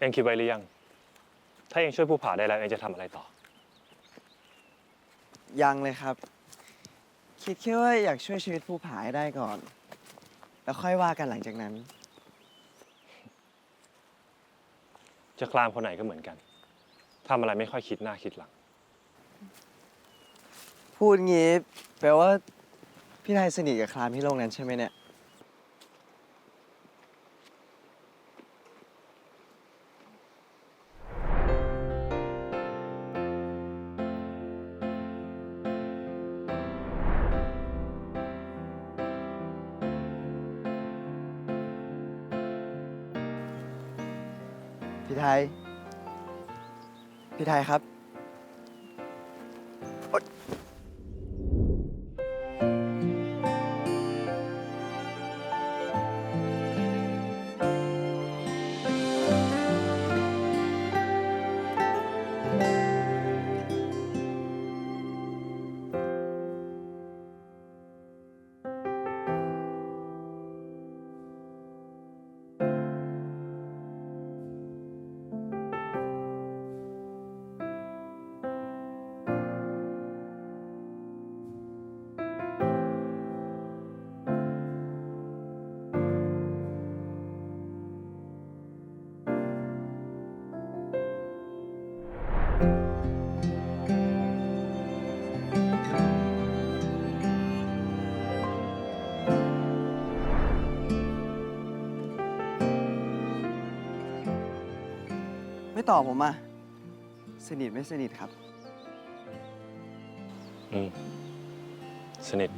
เองคิดไว้หรือยัง ถ้าเองช่วยผู้ผ่าได้แล้วเองจะทำอะไรต่อ ยังเลยครับ คิดแค่ว่าอยากช่วยชีวิตผู้ผาให้ได้ก่อน แล้วค่อยว่ากันหลังจากนั้น จะคลามคนไหนก็เหมือนกันทำอะไรไม่ค่อยคิดหน้าคิดหลัง พูดงี้แปลว่าพี่ไทยสนิทกับคลามที่โรงนั้นใช่ไหมเนี่ย พี่ไทย พี่ไทยครับ ไม่ตอบผมอะ สนิทไม่สนิทครับ อืม สนิท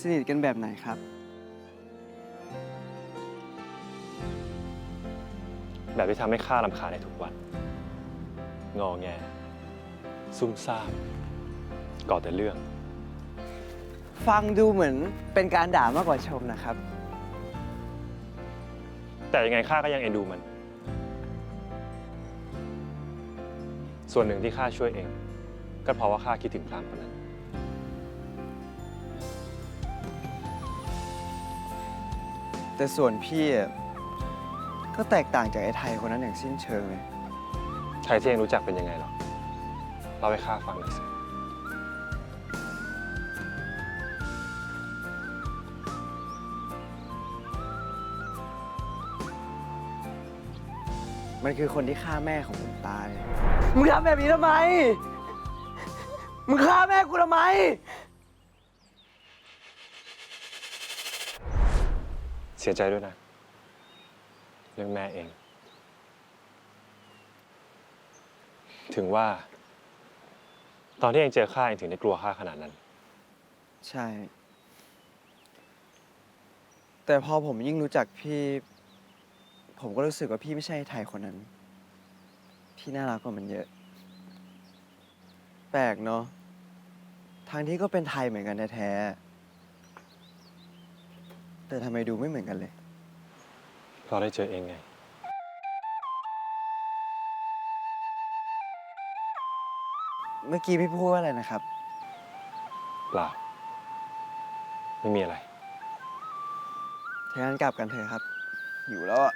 สนิทกันแบบไหนครับ แบบที่ทำให้ข้าลำคาญในทุกวัน งอแง ซุ่มซ่ามก่อแต่เรื่อง ฟังดูเหมือนเป็นการด่ามากกว่าชมนะครับ แต่ยังไงข้าก็ยังเอ็นดูมัน ส่วนหนึ่งที่ข้าช่วยเอง ก็เพราะว่าข้าคิดถึงครามคนนั้น แต่ส่วนพี่อะก็แตกต่างจากไอ้ไทยคนนั้นอย่างสิ้นเชิงเลยใครที่เองรู้จักเป็นยังไงหรอเล่าให้ข้าฟังหน่อยสิ มันคือคนที่ฆ่าแม่ของผมตาย มึงทำแบบนี้ทำไม มึงฆ่าแม่กูทำไม เสียใจด้วยนะ เรื่องแม่เอง ถึงว่า ตอนที่เองเจอข้าเองถึงได้กลัวข้าขนาดนั้น ใช่ แต่พอผมยิ่งรู้จักพี่ ผมก็รู้สึกว่าพี่ไม่ใช่ไอ้ไทยคนนั้น พี่น่ารักกว่ามันเยอะ แปลกเนาะทางที่ก็เป็นไทยเหมือนกันแท้ๆแต่ทำไมดูไม่เหมือนกันเลย เพราะได้เจอเองไง เมื่อกี้พี่พูดว่าอะไรนะครับ เปล่า ไม่มีอะไร ถ้างั้นกลับกันเถอะครับ อยู่แล้วอะ